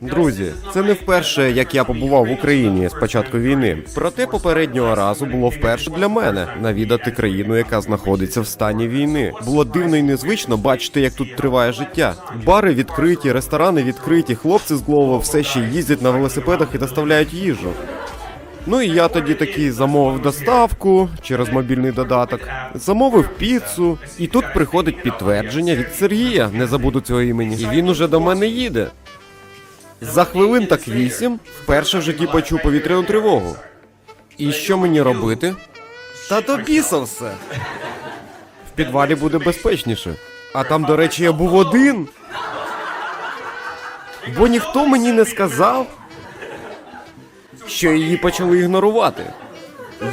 Друзі, це не вперше, як я побував в Україні з початку війни. Проте попереднього разу було вперше для мене навідати країну, яка знаходиться в стані війни. Було дивно і незвично бачити, як тут триває життя. Бари відкриті, ресторани відкриті, хлопці з Глова все ще їздять на велосипедах і доставляють їжу. Ну і я тоді такий замовив доставку через мобільний додаток, замовив піцу, і тут приходить підтвердження від Сергія, не забуду цього імені. І він уже до мене їде. За хвилин так вісім вперше в житті почув повітряну тривогу. І що мені робити? Та до біса все. В підвалі буде безпечніше. А там, до речі, я був один. Бо ніхто мені не сказав, що її почали ігнорувати.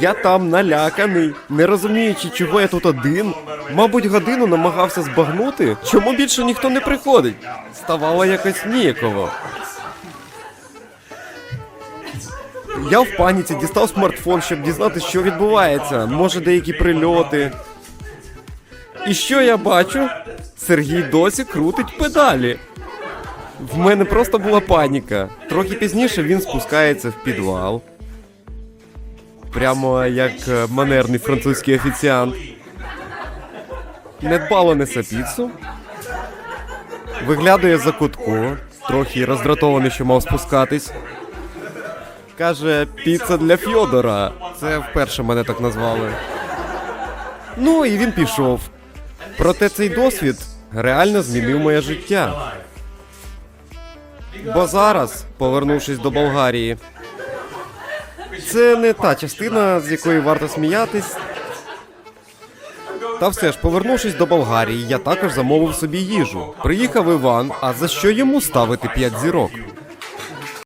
Я там наляканий, не розуміючи, чого я тут один. Мабуть, годину намагався збагнути, чому більше ніхто не приходить. Ставало якось ніяково. Я в паніці дістав смартфон, щоб дізнатися, що відбувається. Може, деякі прильоти. І що я бачу? Сергій досі крутить педалі. В мене просто була паніка. Трохи пізніше він спускається в підвал. Прямо як е, манерний французький офіціант. Недбало несе піцу. Виглядає за кутку, трохи роздратований, що мав спускатись. Каже, піца для Фьодора. Це вперше мене так назвали. Ну і він пішов. Проте цей досвід реально змінив моє життя. Бо зараз, повернувшись до Болгарії, це не та частина, з якої варто сміятись. Та все ж, повернувшись до Болгарії, я також замовив собі їжу. Приїхав Іван, а за що йому ставити 5 зірок?